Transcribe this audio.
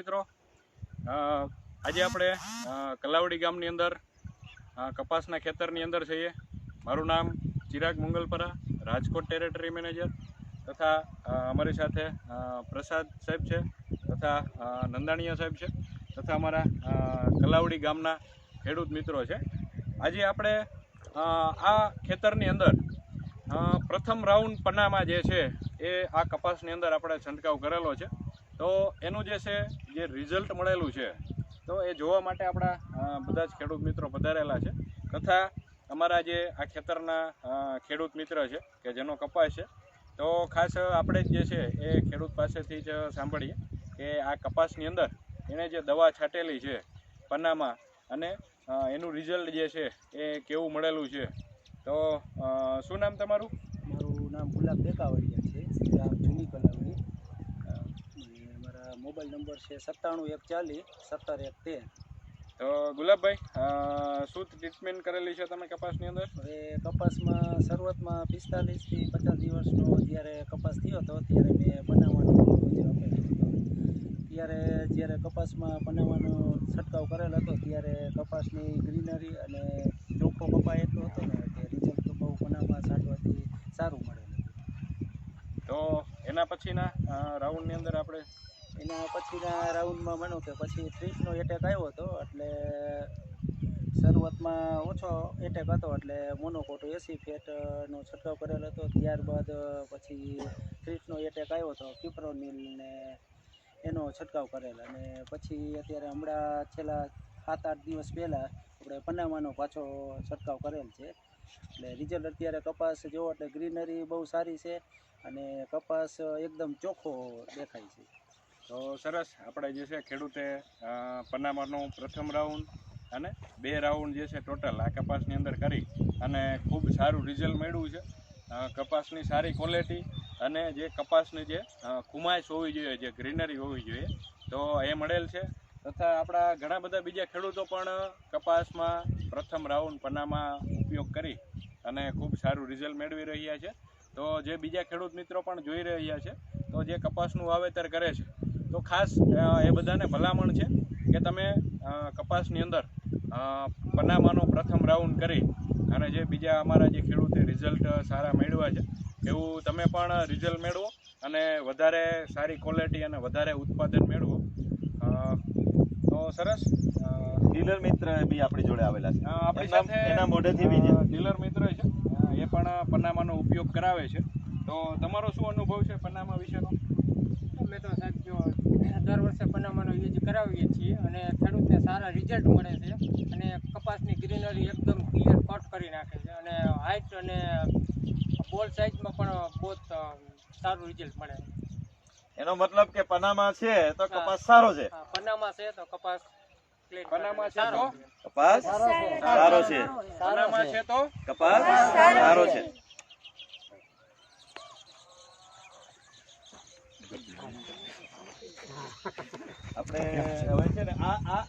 મિત્રો. આજે આપણે કલાવડી ગામની અંદર કપાસના ખેતરની અંદર છીએ. મારું નામ ચિરાગ મંગલપરા, રાજકોટ ટેરેટરી મેનેજર તથા અમારી સાથે પ્રસાદ સાહેબ છે તથા નંદાણીયા સાહેબ છે તથા અમારા કલાવડી ગામના ખેડૂત મિત્રો છે. આજે આપણે આ ખેતરની અંદર પ્રથમ રાઉન્ડ પન્નામાં જે છે એ આ કપાસની અંદર આપણે છંટકાવ કરેલો છે. તો એનું જે છે, જે રિઝલ્ટ મળેલું છે, તો એ જોવા માટે આપણા બધા જ ખેડૂત મિત્રો પધારેલા છે. તથા અમારા જે આ ખેતરના ખેડૂત મિત્ર છે, કે જેનો કપાસ છે, તો ખાસ આપણે જ છે, એ ખેડૂત પાસેથી જ સાંભળીએ કે આ કપાસની અંદર એણે જે દવા છાંટેલી છે પન્નામાં અને એનું રિઝલ્ટ જે છે, એ કેવું મળેલું છે. તો શું નામ તમારું? મારું નામ ગુલાબ દેકાવડિયા છે, ગામ જૂની કલાવડી. મોબાઈલ નંબર છે સત્તાણું એક ચાલીસ સત્તર એક તેર. તો ગુલાબભાઈ શું ટ્રીટમેન્ટ કરેલી છે તમે કપાસની અંદર? હવે કપાસમાં શરૂઆતમાં પિસ્તાલીસથી પચાસ દિવસનો જ્યારે કપાસ થયો હતો ત્યારે મેં બનાવવાનો ત્યારે જ્યારે કપાસમાં બનાવવાનો છંટકાવ કરેલ હતો ત્યારે કપાસની ગ્રીનરી અને ચોખ્ખો કપા એટલો હતો ને કે રિઝલ્ટ તો બહુ બનાવવા છાંટવાથી સારું મળેલું તો એના પછીના રાઉન્ડની અંદર આપણે એના પછીના રાઉન્ડમાં માનો કે પછી ત્રીસનો એટેક આવ્યો હતો, એટલે શરૂઆતમાં ઓછો એટેક હતો, એટલે મોનોકોટો એસી ફેટનો છંટકાવ કરેલો હતો. ત્યારબાદ પછી ત્રીસનો એટેક આવ્યો હતો કિપ્રોનિલ ને એનો છંટકાવ કરેલ. અને પછી અત્યારે હમણાં છેલ્લા સાત, આઠ દિવસ પહેલાં આપણે પનામાનો પાછો છંટકાવ કરેલ છે. એટલે રિઝલ્ટ અત્યારે કપાસ જોવો, એટલે ગ્રીનરી બહુ સારી છે અને કપાસ એકદમ ચોખ્ખો દેખાય છે. તો સરસ આપણે જે છે ખેડૂતે અ, પ્રથમ રાઉન્ડ અને બે રાઉન્ડ જે છે ટોટલ આ કપાસની અંદર કરી અને ખૂબ સારું રિઝલ્ટ મળ્યું છે. કપાસની સારી ક્વોલિટી અને જે કપાસની જે ખુમાશ હોવી જોઈએ જે ગ્રીનરી હોવી જોઈએ તો એ મળેલ છે. તથા આપણા ઘણા બધા બીજા ખેડૂતો પણ કપાસમાં પ્રથમ રાઉન્ડ પન્નામાં ઉપયોગ કરી અને ખૂબ સારું રિઝલ્ટ મેળવી રહ્યા છે. તો જે બીજા ખેડૂત મિત્રો પણ જોઈ રહ્યા છે તો જે કપાસનું વાવેતર કરે છે તો ખાસ એ બધાને ભલામણ છે કે તમે કપાસની અંદર પનામાનો પ્રથમ રાઉન્ડ કરી અને જે બીજા અમારા જે ખેડૂતે રિઝલ્ટ સારા મેળવ્યા છે એવું તમે પણ રિઝલ્ટ મેળવો અને વધારે સારી ક્વોલિટી અને વધારે ઉત્પાદન મેળવો. તો સરસ. ડીલર મિત્ર બી આપણી જોડે આવેલા છે. આપણી સાથે એના મોઢેથી બી ડીલર મિત્ર છે. એ પણ પન્નામાનો ઉપયોગ કરાવે છે. તો તમારો શું અનુભવ છે પન્નામા વિશેનો? મેં તો સાહેબ જો દર વર્ષે પનામાનો યુઝ કરાવીએ છીએ અને ખેડૂતને સારા રિઝલ્ટ મળે છે અને કપાસની ગ્રીનરી એકદમ ક્લિયર કટ કરી નાખે છે અને હાઇટ અને બોલ સાઇઝમાં પણ બહુ સારું રિઝલ્ટ મળે છે. એનો મતલબ કે પનામા છે તો કપાસ સારો છે? પનામા છે તો કપાસ પનામા છે તો? કપાસ સારો છે. પન્નામા છે. તો? કપાસ સારો છે. આપણે હવે છે ને આ આ